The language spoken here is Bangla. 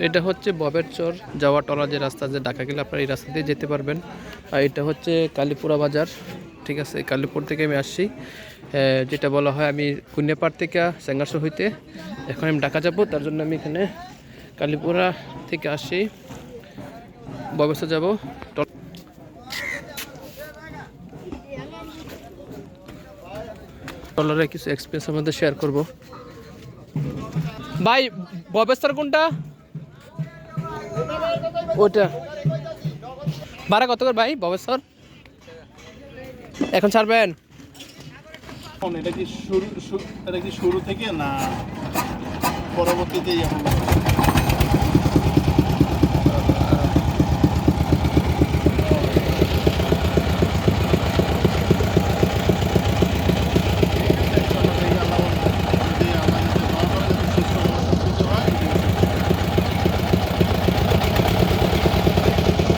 এটা হচ্ছে ববের চর, যাওয়া টলা যে রাস্তা যে ঢাকা গেলে আপনারা এই রাস্তা দিয়ে যেতে পারবেন। আর এটা হচ্ছে কালীপুরা বাজার, ঠিক আছে? কালীপুর থেকে আমি আসছি। যেটা বলা হয় আমি কুন্যাপাড় থেকে স্যাঙ্গাসো হইতে। এখন আমি ঢাকা যাব, তার জন্য আমি এখানে কালীপুরা থেকে ববেসা যাব। টল- টলারে কিছু এক্সপিরিয়েন্স আমাদের শেয়ার করব। ভাই ববেস্তার কোনটা? ওটা। ভাড়া কত করে ভাই, ববেশ্বর? এখন ছাড়বেন? এটা কি শুরু এটা কি শুরু থেকে না পরবর্তীতেই